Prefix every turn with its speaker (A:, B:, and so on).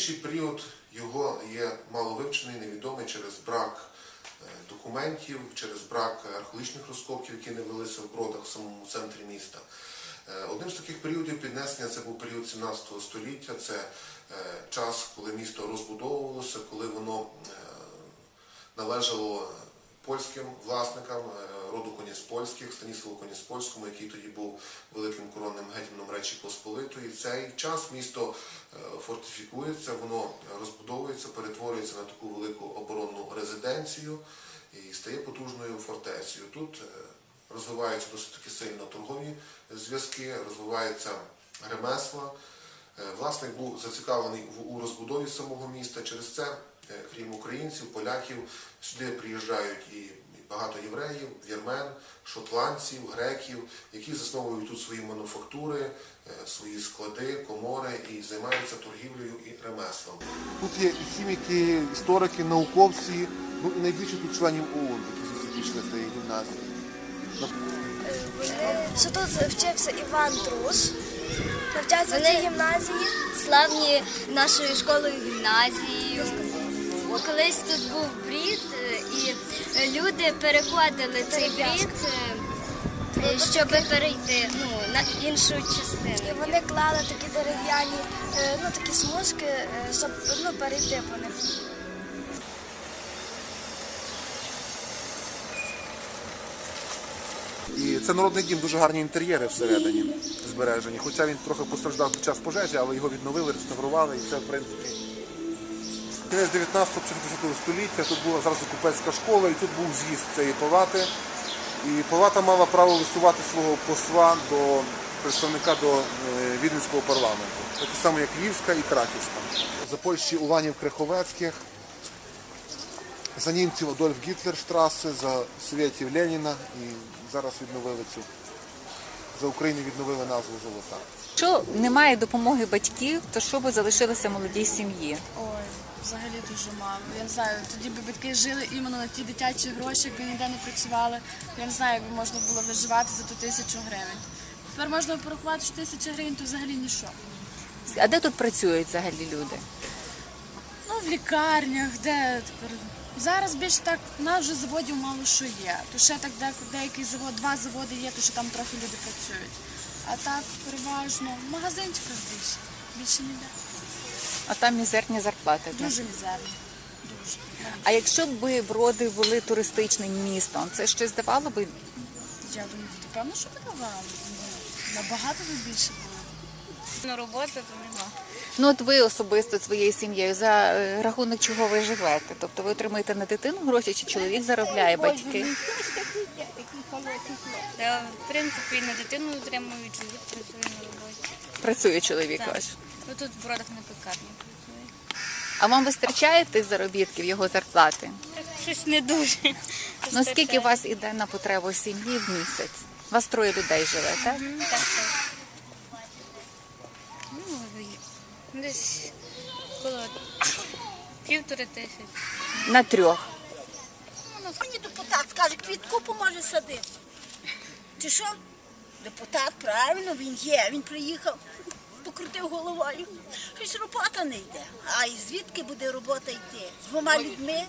A: Найбільший період його є мало вивчений, невідомий через брак е, документів, через брак археологічних розкопків, які не велися в бродах в самому центрі міста. Е, Одним з таких періодів піднесення це був період 17 століття. Це е, час, коли місто розбудовувалося, коли воно належало польським власникам е, роду Коніспольських, Станіславу Коніспольському, який тоді був великим коронним гетьманом Речі Посполитої. В цей час місто е, фортифікується, воно розбудовується, перетворюється на таку велику оборонну резиденцію і стає потужною фортецею. Тут е, розвиваються досить таки сильно торгові зв'язки, розвивається ремесла. Власник був зацікавлений у розбудові самого міста. Через це, крім українців, поляків, сюди приїжджають і багато євреїв, вірмен, шотландців, греків, які засновують тут свої мануфактури, е, свої склади, комори і займаються торгівлею і ремеслом.
B: Тут є і хіміки, історики, науковці, ну і найбільше тут членів ООН, які пішли з цієї гімназії.
C: що тут вчився Іван Труш, навчався в цій гімназії.
D: славні нашою школою гімназією. Колись тут був брід, е, і люди переходили цей брід, е, щоб перейти ну, на іншу частину.
C: І вони клали такі дерев'яні, е, ну такі смужки, щоб ну, перейти по них.
B: І це народний дім, дуже гарні інтер'єри всередині збережені. Хоча він трохи постраждав під час пожежі, але його відновили, реставрували, і це, в принципі, кінець 19 початку століття. Тут була зразу купецька школа, і тут був з'їзд цієї палати. І палата мала право висувати свого посла до представника до е, віденського парламенту. Так само, як Львівська і Краківська. За Польщі Уланів Криховецьких, за німців Адольф Гітлер штраси, за совєтів Леніна і зараз відновили цю. За Україну відновили назву Золота.
E: Якщо немає допомоги батьків, то що би залишилося молодій сім'ї?
F: Ой, взагалі дуже мало. Я не знаю, тоді би батьки жили іменно на ті дитячі гроші, якби ніде не працювали. Я не знаю, як би можна було виживати за ту тисячу гривень. Тепер можна порахувати, що тисяча гривень то взагалі ніщо.
E: А де тут працюють взагалі люди?
F: Ну, в лікарнях, де тепер. Зараз більше так, у нас вже заводів мало що є. То ще так де, деякий завод, два заводи є, то що там трохи люди працюють. А так переважно в магазинчиках більше. Більше ніде.
E: А там мізерні зарплати.
F: Дуже мізерно. Дуже.
E: А якщо б броди були туристичним містом, це щось давало би?
F: Я думаю, певно, що видавали. Набагато би більше було.
D: На роботу то нема.
E: Ну от ви особисто своєю сім'єю за е, рахунок чого ви живете? Тобто ви отримуєте на дитину гроші, чи чоловік заробляє батьки?
D: Та, в принципі, і на дитину отримую, чоловік працює на роботі.
E: Працює чоловік
D: Так.
E: ваш.
D: Ну, тут в бродах на пекарні працює.
E: А вам вистачає тих заробітків його зарплати?
D: Щось не дуже.
E: Ну скільки у вас іде на потребу сім'ї в місяць? У вас троє людей живе, так?
D: Мгм, Так, так. Ну, десь коло півтори тисячі.
E: На трьох.
G: Мені депутат скаже, квітку поможе садити. Чи що? Депутат, правильно, він є, він приїхав, покрутив головою. Щось робота не йде. А і звідки буде робота йти? З двома людьми?